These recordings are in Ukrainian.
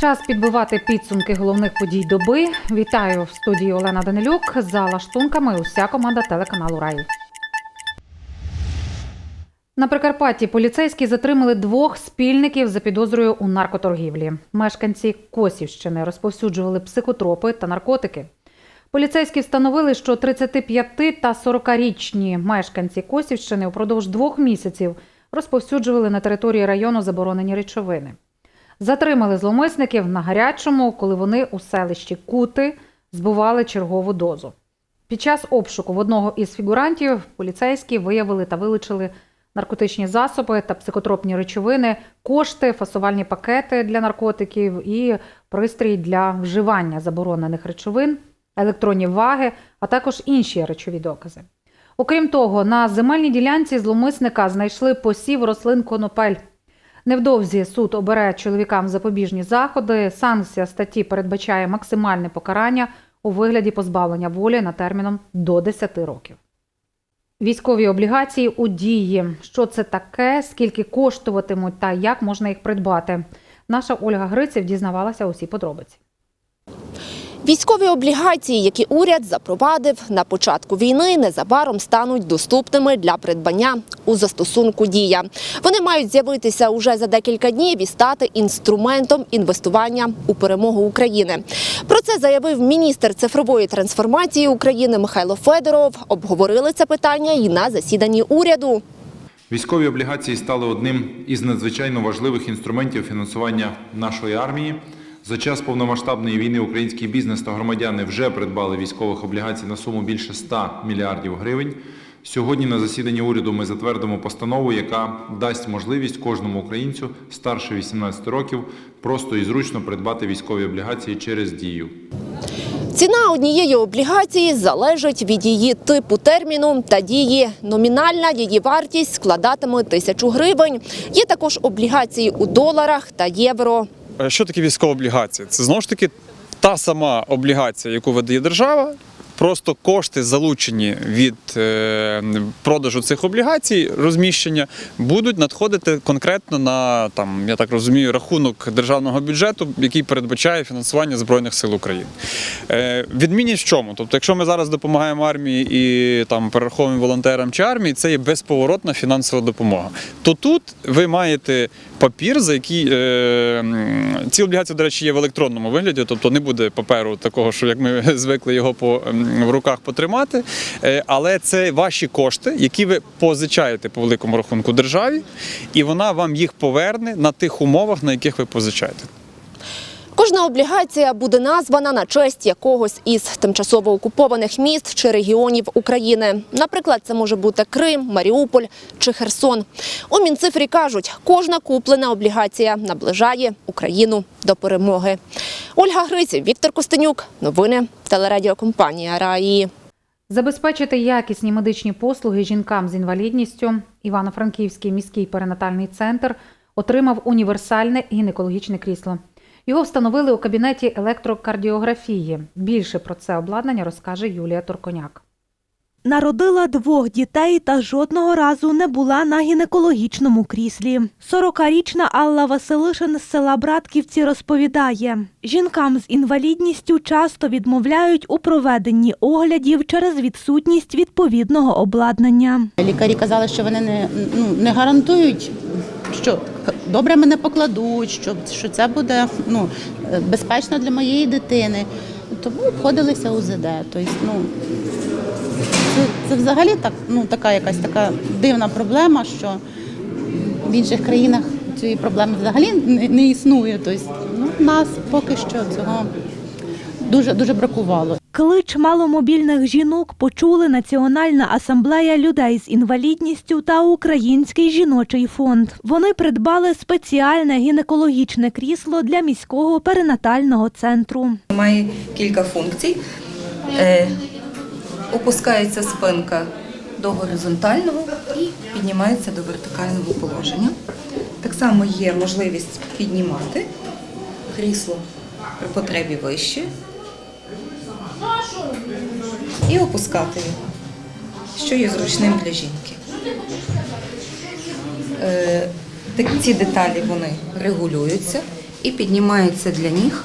Час підбивати підсумки головних подій доби. Вітаю в студії Олена Данилюк. За лаштунками уся команда телеканалу Рай. На Прикарпатті поліцейські затримали двох спільників за підозрою у наркоторгівлі. Мешканці Косівщини розповсюджували психотропи та наркотики. Поліцейські встановили, що 35 та 40-річні мешканці Косівщини упродовж двох місяців розповсюджували на території району заборонені речовини. Затримали зломисників на гарячому, коли вони у селищі Кути збували чергову дозу. Під час обшуку в одного із фігурантів поліцейські виявили та вилучили наркотичні засоби та психотропні речовини, кошти, фасувальні пакети для наркотиків і пристрій для вживання заборонених речовин, електронні ваги, а також інші речові докази. Окрім того, на земельній ділянці зломисника знайшли посів рослин конопель. Невдовзі суд обере чоловікам запобіжні заходи. Санкція статті передбачає максимальне покарання у вигляді позбавлення волі на терміном до 10 років. Військові облігації у дії. Що це таке, скільки коштуватимуть та як можна їх придбати? Наша Ольга Гриців дізнавалася усі подробиці. Військові облігації, які уряд запровадив на початку війни, незабаром стануть доступними для придбання у застосунку Дія. Вони мають з'явитися уже за декілька днів і стати інструментом інвестування у перемогу України. Про це заявив міністр цифрової трансформації України Михайло Федоров. Обговорили це питання і на засіданні уряду. Військові облігації стали одним із надзвичайно важливих інструментів фінансування нашої армії. За час повномасштабної війни український бізнес та громадяни вже придбали військових облігацій на суму більше 100 мільярдів гривень. Сьогодні на засіданні уряду ми затвердимо постанову, яка дасть можливість кожному українцю старше 18 років просто і зручно придбати військові облігації через дію. Ціна однієї облігації залежить від її типу терміну та дії. Номінальна її вартість складатиме тисячу гривень. Є також облігації у доларах та євро. Е, Що таке військова облігація? Це знову ж таки та сама облігація, яку видає держава. Просто кошти, залучені від е, продажу цих облігацій, розміщення, будуть надходити конкретно на там, я так розумію, рахунок державного бюджету, який передбачає фінансування Збройних сил України. Е, відмінність в чому? Тобто, якщо ми зараз допомагаємо армії і там перераховуємо волонтерам чи армії, це є безповоротна фінансова допомога. То тут ви маєте папір, за який е, ці облігації, до речі, є в електронному вигляді, тобто не буде паперу такого, що як ми звикли його по, в руках потримати. Е, але це ваші кошти, які ви позичаєте по великому рахунку державі, і вона вам їх поверне на тих умовах, на яких ви позичаєте. Кожна облігація буде названа на честь якогось із тимчасово окупованих міст чи регіонів України. Наприклад, це може бути Крим, Маріуполь чи Херсон. У Мінцифрі кажуть, кожна куплена облігація наближає Україну до перемоги. Ольга Гриців, Віктор Костенюк. Новини телерадіокомпанія Раї. Забезпечити якісні медичні послуги жінкам з інвалідністю Івано-Франківський міський перинатальний центр отримав універсальне гінекологічне крісло. Його встановили у кабінеті електрокардіографії. Більше про це обладнання розкаже Юлія Турконяк. Народила двох дітей та жодного разу не була на гінекологічному кріслі. 40-річна Алла Василишин з села Братківці розповідає, жінкам з інвалідністю часто відмовляють у проведенні оглядів через відсутність відповідного обладнання. Лікарі казали, що вони не, ну, не гарантують, що добре мене покладуть, що, що це буде ну, безпечно для моєї дитини. Тому обходилися УЗД. Тобто, ну, це, це взагалі так, ну, така якась така дивна проблема, що в інших країнах цієї проблеми взагалі не, не існує. Тобто, ну, нас поки що цього дуже, дуже бракувало. Клич маломобільних жінок почули Національна асамблея людей з інвалідністю та Український жіночий фонд. Вони придбали спеціальне гінекологічне крісло для міського перинатального центру. Має кілька функцій. Е, опускається спинка до горизонтального і піднімається до вертикального положення. Так само є можливість піднімати крісло при потребі вище і опускати його, що є зручним для жінки. Е, Ці деталі вони регулюються і піднімаються для ніг.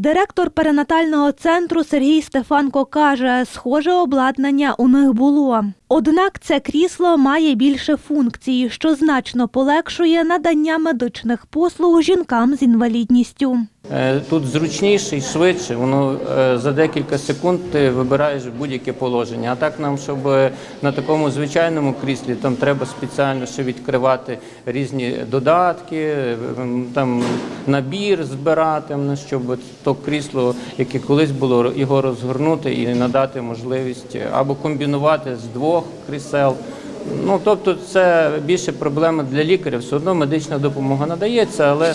Директор перинатального центру Сергій Стефанко каже, схоже обладнання у них було. Однак це крісло має більше функцій, що значно полегшує надання медичних послуг жінкам з інвалідністю. Е, Тут зручніше і швидше, воно е, за декілька секунд ти вибираєш будь-яке положення. А так нам, щоб е, на такому звичайному кріслі, там треба спеціально ще відкривати різні додатки, там набір збирати, щоб то крісло, яке колись було, його розгорнути і надати можливість або комбінувати з двох крісел. Ну тобто, це більше проблема для лікаря. Все одно медична допомога надається, але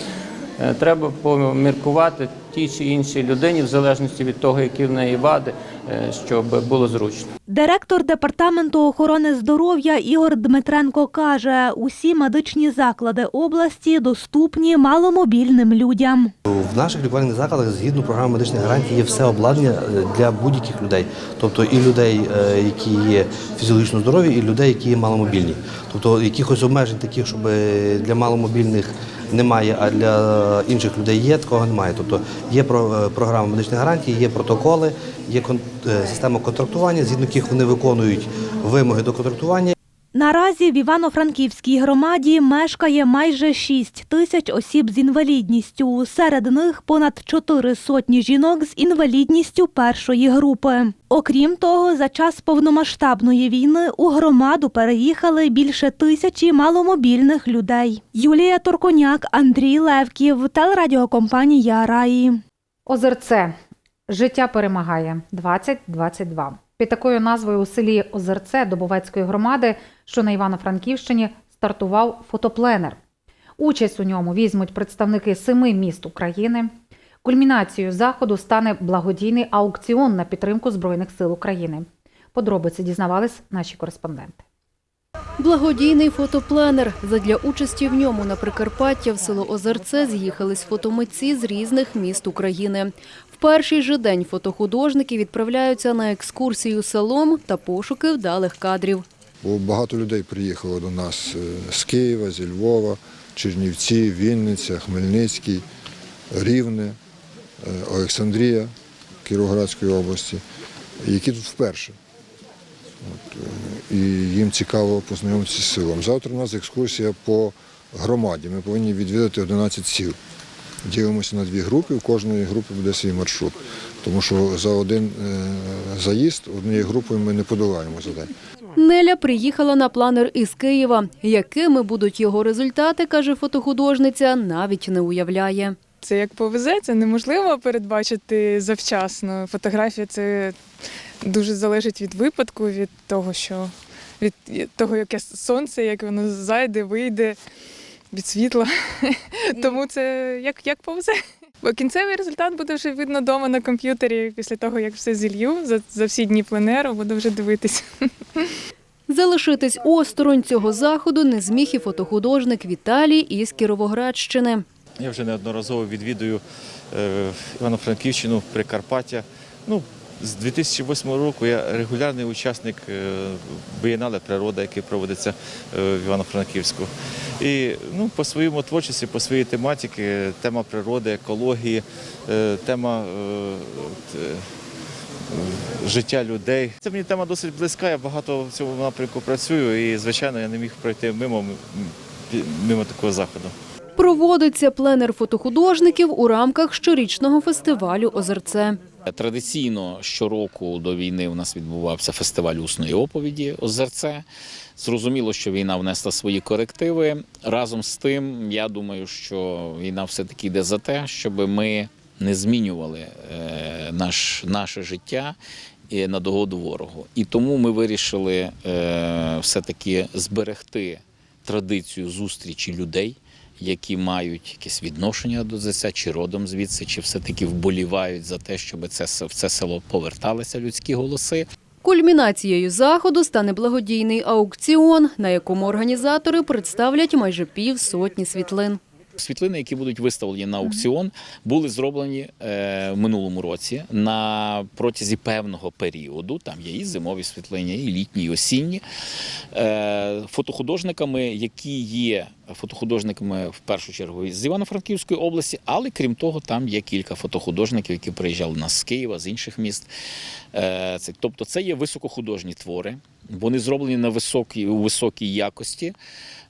Треба поміркувати тій чи іншій людині, в залежності від того, які в неї вади, е, щоб було зручно. Директор департаменту охорони здоров'я Ігор Дмитренко каже, усі медичні заклади області доступні маломобільним людям. В наших лікувальних закладах згідно програми медичних гарантій є все обладнання е, для будь-яких людей, тобто і людей, е, які є фізіологічно здорові, і людей, які є маломобільні. Тобто якихось обмежень таких, щоб е, для маломобільних немає, а для інших людей є, такого немає. Тобто є е, програма медичних гарантій, є протоколи, є е, система контрактування, згідно яких вони виконують вимоги до контрактування. Наразі в Івано-Франківській громаді мешкає майже 6 тисяч осіб з інвалідністю. Серед них понад 4 сотні жінок з інвалідністю першої групи. Окрім того, за час повномасштабної війни у громаду переїхали більше тисячі маломобільних людей. Юлія Торконяк, Андрій Левків, телерадіокомпанія Раї. Озерце. Життя перемагає 2022. Під такою назвою у селі Озерце Добовецької громади, що на Івано-Франківщині, стартував фотопленер. Участь у ньому візьмуть представники семи міст України. Кульмінацією заходу стане благодійний аукціон на підтримку Збройних сил України. Подробиці дізнавались наші кореспонденти. Благодійний фотопленер. Задля участі в ньому на Прикарпаття в село Озерце з'їхались фотомитці з різних міст України. В перший же день фотохудожники відправляються на екскурсію селом та пошуки вдалих кадрів. Багато людей приїхало до нас е, з Києва, зі Львова, Чернівці, Вінниця, Хмельницький, Рівне, е, Олександрія Кіровоградської області, які тут вперше. От, е, і їм цікаво познайомитися з селом. Завтра у нас екскурсія по громаді. Ми повинні відвідати 11 сіл. Ділимося на дві групи, у кожної групи буде свій маршрут. Тому що за один заїзд однією групою ми не подолаємо за день. Неля приїхала на планер із Києва. Якими будуть його результати, каже фотохудожниця, навіть не уявляє. Це як повезе, це неможливо передбачити завчасно. Фотографія це дуже залежить від випадку, від того, що від того, яке сонце, як воно зайде, вийде від світла. Тому це як, як повезе. Бо кінцевий результат буде вже видно вдома на комп'ютері після того, як все зілью за, за всі дні пленеру, буду вже дивитися. Залишитись осторонь цього заходу не зміг і фотохудожник Віталій із Кіровоградщини. Я вже неодноразово відвідую е, Івано-Франківщину, Прикарпаття. Ну, з 2008 року я регулярний учасник е, бієнале природа, який проводиться е, в Івано-Франківську. І ну, по своєму творчості, по своїй тематиці, тема природи, екології, е, тема життя людей. Це мені тема досить близька, я багато в цьому напрямку працюю і, звичайно, я не міг пройти мимо, мимо такого заходу. Проводиться пленер фотохудожників у рамках щорічного фестивалю Озерце. Традиційно щороку до війни у нас відбувався фестиваль усної оповіді Озерце. Зрозуміло, що війна внесла свої корективи. Разом з тим, я думаю, що війна все-таки йде за те, щоб ми не змінювали е, наш, наше життя е, на догоду ворогу. І тому ми вирішили е, все-таки зберегти традицію зустрічі людей, які мають якесь відношення до ЗС, чи родом звідси, чи все-таки вболівають за те, щоб це, в це село поверталися людські голоси. Кульмінацією заходу стане благодійний аукціон, на якому організатори представлять майже пів сотні світлин. Світлини, які будуть виставлені на аукціон, були зроблені е, в минулому році на протязі певного періоду. Там є і зимові світлини, і літні, і осінні. Е, фотохудожниками, які є фотохудожниками в першу чергу з Івано-Франківської області, але крім того, там є кілька фотохудожників, які приїжджали нас з Києва, з інших міст. Е, тобто, це є високохудожні твори. Вони зроблені на високій, у високій якості.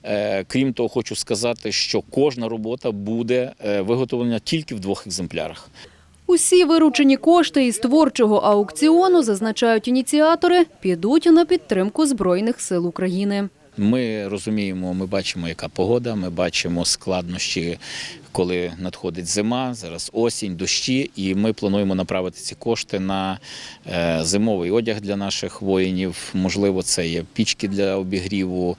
Е, Крім того, хочу сказати, що кожна робота буде е, виготовлена тільки в двох екземплярах. Усі виручені кошти із творчого аукціону, зазначають ініціатори, підуть на підтримку Збройних сил України. Ми розуміємо, ми бачимо, яка погода, ми бачимо складнощі, коли надходить зима, зараз осінь, дощі, і ми плануємо направити ці кошти на е, зимовий одяг для наших воїнів. Можливо, це є пічки для обігріву,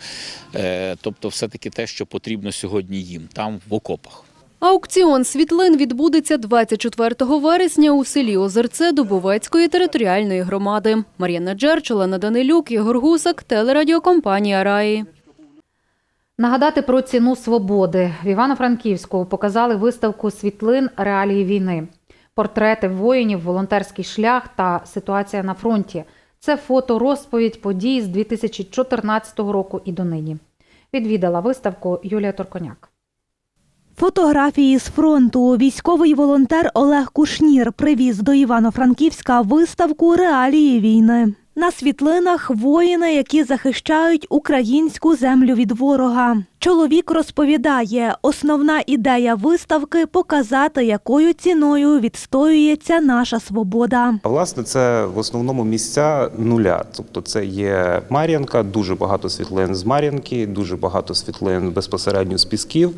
е, тобто, все-таки те, що потрібно сьогодні їм там в окопах. Аукціон світлин відбудеться 24 вересня у селі Озерце Дубовецької територіальної громади. Мар'яна Джерчула, Данилюк, Ігор Гусак, телерадіокомпанія Раї. Нагадати про ціну свободи в Івано-Франківську показали виставку світлин реалії війни, портрети воїнів, волонтерський шлях та ситуація на фронті. Це фото розповідь подій з 2014 року і донині. Відвідала виставку Юлія Торконяк. Фотографії з фронту. Військовий волонтер Олег Кушнір привіз до Івано-Франківська виставку реалії війни. На світлинах воїни, які захищають українську землю від ворога. Чоловік розповідає, основна ідея виставки показати, якою ціною відстоюється наша свобода. Власне, це в основному місця нуля. Тобто, це є Мар'янка, дуже багато світлин з Мар'янки, дуже багато світлин безпосередньо з Пісків,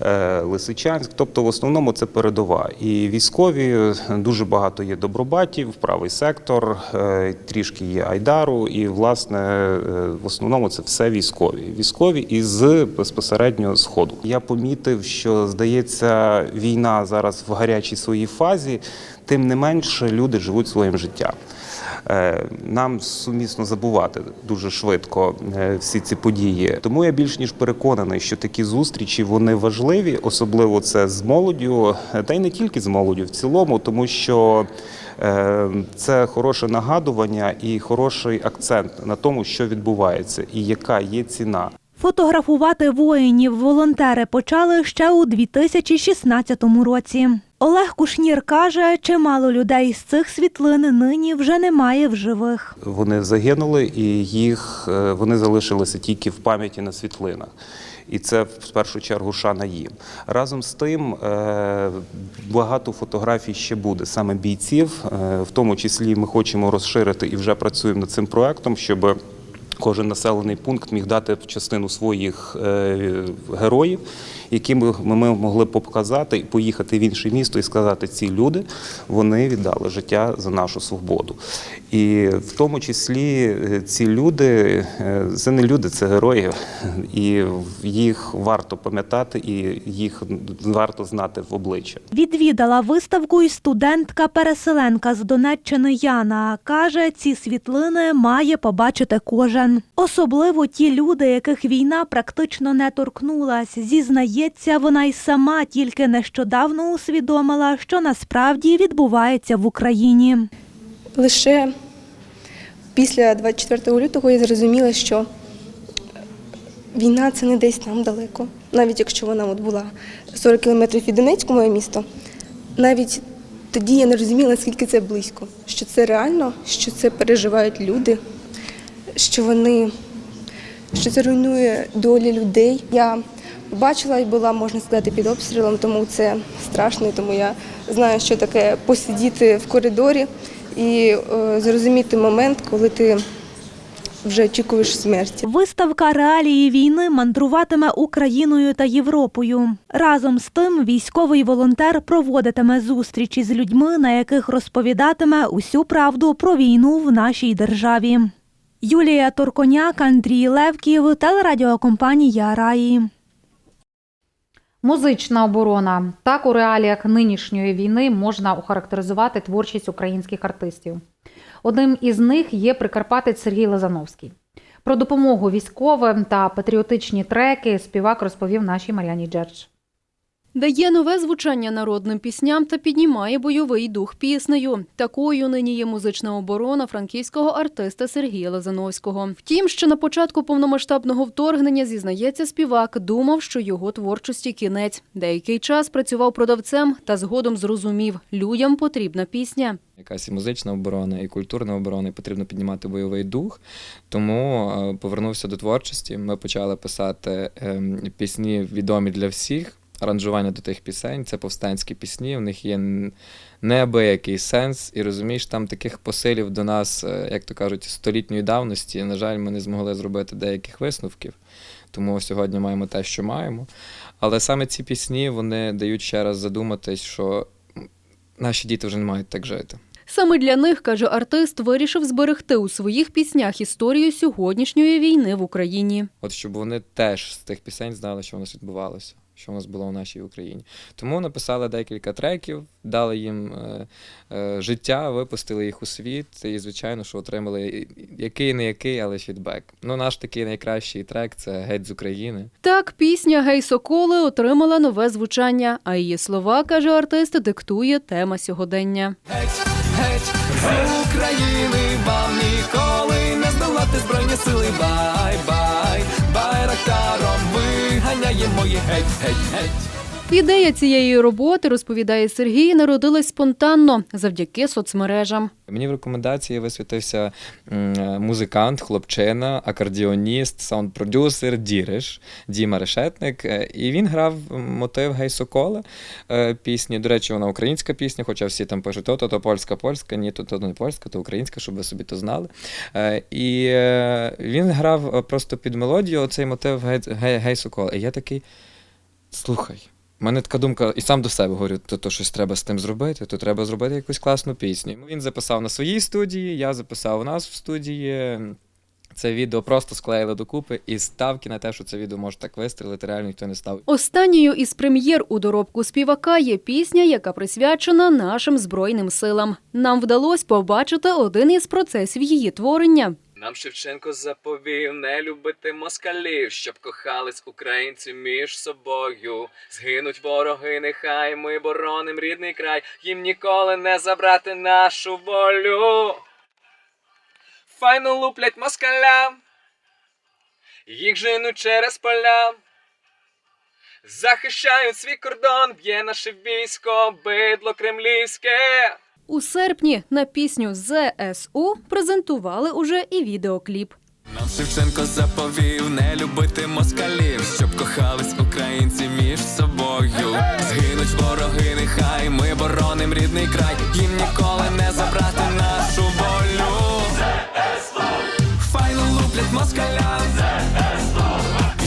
е, Лисичанськ. Тобто, в основному це передова. І військові дуже багато є добробатів, правий сектор, е, трішки є Айдару. І, власне, е, в основному це все військові. Військові із безпосередньо сходу. Я помітив, що здається, війна зараз в гарячій своїй фазі, тим не менше люди живуть своїм життям. Е, Нам сумісно забувати дуже швидко е, всі ці події. Тому я більш ніж переконаний, що такі зустрічі вони важливі, особливо це з молоддю, е, та й не тільки з молоддю в цілому, тому що це хороше нагадування і хороший акцент на тому, що відбувається, і яка є ціна. Фотографувати воїнів волонтери почали ще у 2016 році. Олег Кушнір каже, чимало людей з цих світлин нині вже немає в живих. Вони загинули, і їх е, вони залишилися тільки в пам'яті на світлинах. І це в першу чергу шана їм. Разом з тим е, багато фотографій ще буде саме бійців. Е, В тому числі ми хочемо розширити і вже працюємо над цим проектом, щоб кожен населений пункт міг дати частину своїх е, героїв, які ми, могли показати і поїхати в інше місто і сказати, ці люди вони віддали життя за нашу свободу. І в тому числі е, ці люди, е, це не люди, це герої, і їх варто пам'ятати, і їх варто знати в обличчя. Відвідала виставку і студентка-переселенка з Донеччини Яна. Каже, ці світлини має побачити кожен. Особливо ті люди, яких війна практично не торкнулась. Зізнається, вона й сама тільки нещодавно усвідомила, що насправді відбувається в Україні. Лише після 24 лютого я зрозуміла, що війна це не десь там далеко. Навіть якщо вона от була 40 кілометрів від Донецьку, моє місто, навіть тоді я не розуміла, наскільки це близько, що це реально, що це переживають люди, що вони, що це руйнує долі людей. Я бачила і була, можна сказати, під обстрілом, тому це страшно, тому я знаю, що таке посидіти в коридорі і е, зрозуміти момент, коли ти вже очікуєш смерті. Виставка реалії війни мандруватиме Україною та Європою. Разом з тим, військовий волонтер проводитиме зустрічі з людьми, на яких розповідатиме усю правду про війну в нашій державі. Юлія Торконяк, Андрій Левків, телерадіокомпанія Раї. Музична оборона так у реаліях нинішньої війни можна охарактеризувати творчість українських артистів. Одним із них є прикарпатець Сергій Лазановський. Про допомогу військовим та патріотичні треки співак розповів нашій Мар'яні Джердж. Дає нове звучання народним пісням та піднімає бойовий дух піснею. Такою нині є музична оборона франківського артиста Сергія Лазановського. Втім, ще на початку повномасштабного вторгнення зізнається співак, думав, що його творчості кінець. Деякий час працював продавцем та згодом зрозумів, людям потрібна пісня. Якась і музична оборона, і культурна оборона, і потрібно піднімати бойовий дух. Тому е, повернувся до творчості. Ми почали писати ем, пісні відомі для всіх. Аранжування до тих пісень це повстанські пісні. В них є неабиякий сенс, і розумієш, там таких посилів до нас, е, як то кажуть, столітньої давності. На жаль, ми не змогли зробити деяких висновків. Тому сьогодні маємо те, що маємо. Але саме ці пісні вони дають ще раз задуматись, що наші діти вже не мають так жити. Саме для них, каже артист, вирішив зберегти у своїх піснях історію сьогоднішньої війни в Україні. От щоб вони теж з тих пісень знали, що нас відбувалося, що у нас було у нашій Україні. Тому написали декілька треків, дали їм е, е, життя, випустили їх у світ, і звичайно, що отримали який не який, але фідбек. Ну, наш такий найкращий трек це геть з України. Так, пісня Гей Соколи отримала нове звучання, а її слова, каже артист, диктує тема сьогодення. Геть з України вам ніколи не збройні сили. Бай, бай, байрактаром виганяємо їх геть, геть, геть. Ідея цієї роботи, розповідає Сергій, народилась спонтанно завдяки соцмережам. Мені в рекомендації висвітився е, музикант, хлопчина, акордіоніст, саунд-продюсер Діриш Діма Решетник. Е, І він грав мотив Гей Сокола е, пісні. До речі, вона українська пісня, хоча всі там пишуть, то, то, то польська, польська, ні, то, то не польська, то українська, щоб ви собі то знали. І він грав просто під мелодію оцей мотив Гей Сокола. І я такий, слухай. Мене така думка, і сам до себе говорю, то, то щось треба з тим зробити, то треба зробити якусь класну пісню. Він записав на своїй студії, я записав у нас в студії. Це відео просто склеїли докупи, і ставки на те, що це відео може так вистрілити, реально ніхто не став. Останньою із прем'єр у доробку співака є пісня, яка присвячена нашим збройним силам. Нам вдалося побачити один із процесів її творення. Нам Шевченко заповів не любити москалів, щоб кохались українці між собою. Згинуть вороги, нехай ми бороним рідний край, їм ніколи не забрати нашу волю. Файно луплять москалям, їх женуть через поля. Захищають свій кордон, б'є наше військо, бидло кремлівське. У серпні на пісню ЗСУ презентували уже і відеокліп. Нам Шевченко заповів не любити москалів, щоб кохались українці між собою. Згинуть вороги, нехай ми бороним рідний край, їм ніколи не забрати нашу волю. Файно луплять москалям,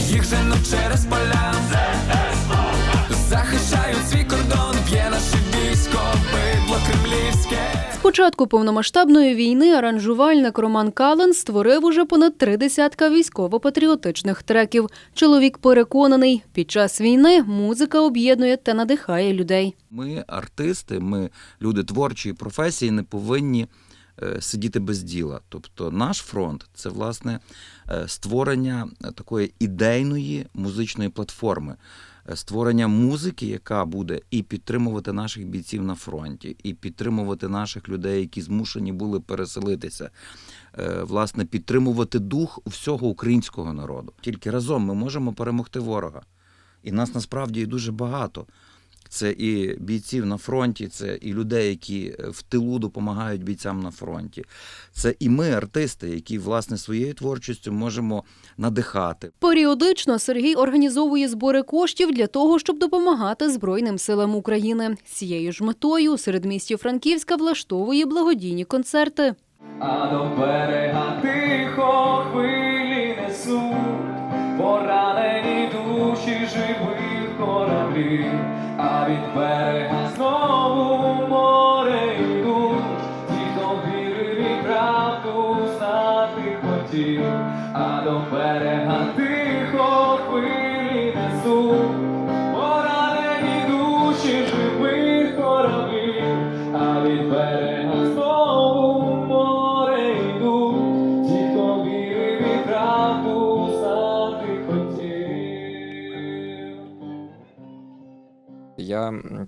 їх женуть через поля. Захищають свій кордон, б'є наше військо, бидло кремлівське. З початку повномасштабної війни аранжувальник Роман Кален створив уже понад три десятка військово-патріотичних треків. Чоловік переконаний, під час війни музика об'єднує та надихає людей. Ми, артисти, ми люди творчої професії, не повинні е, сидіти без діла. Тобто наш фронт це власне е, створення такої ідейної музичної платформи. Створення музики, яка буде і підтримувати наших бійців на фронті, і підтримувати наших людей, які змушені були переселитися, е, власне, підтримувати дух всього українського народу. Тільки разом ми можемо перемогти ворога. І нас насправді дуже багато. Це і бійців на фронті, це і людей, які в тилу допомагають бійцям на фронті. Це і ми, артисти, які власне своєю творчістю можемо надихати. Періодично Сергій організовує збори коштів для того, щоб допомагати Збройним силам України. З цією ж метою у середмісті Франківська влаштовує благодійні концерти. А до берега тихо хвилі несуть, поранені душі живих кораблів, а від берега знову море йду, ті, хто вірив і правду знати хотів, а до берега тихо я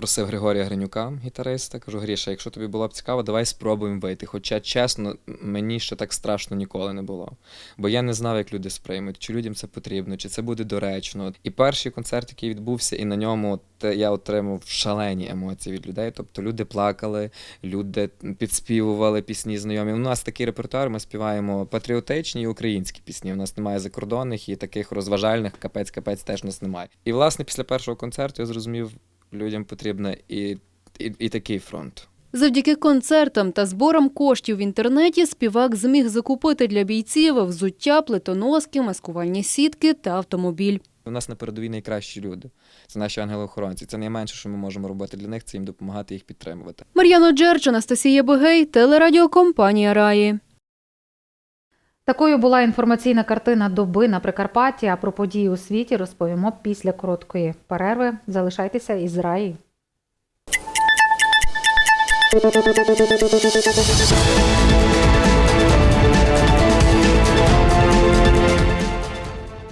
м, попросив Григорія Гринюка, гітариста, кажу, Гріша, якщо тобі було б цікаво, давай спробуємо вийти. Хоча, чесно, мені ще так страшно ніколи не було. Бо я не знав, як люди сприймуть, чи людям це потрібно, чи це буде доречно. І перший концерт, який відбувся, і на ньому я отримав шалені емоції від людей. Тобто люди плакали, люди підспівували пісні знайомі. У нас такий репертуар, ми співаємо патріотичні і українські пісні. У нас немає закордонних і таких розважальних капець-капець теж у нас немає. І власне після першого концерту я зрозумів, людям потрібен і, і, і такий фронт. Завдяки концертам та зборам коштів в інтернеті співак зміг закупити для бійців взуття, плитоноски, маскувальні сітки та автомобіль. У нас на передовій найкращі люди. Це наші ангели-охоронці. Це найменше, що ми можемо робити для них, це їм допомагати їх підтримувати. Мар'яна Джерч, Анастасія Бегей, телерадіокомпанія Раї. Такою була інформаційна картина доби на Прикарпатті. А про події у світі розповімо після короткої перерви. Залишайтеся із раї. Thank you.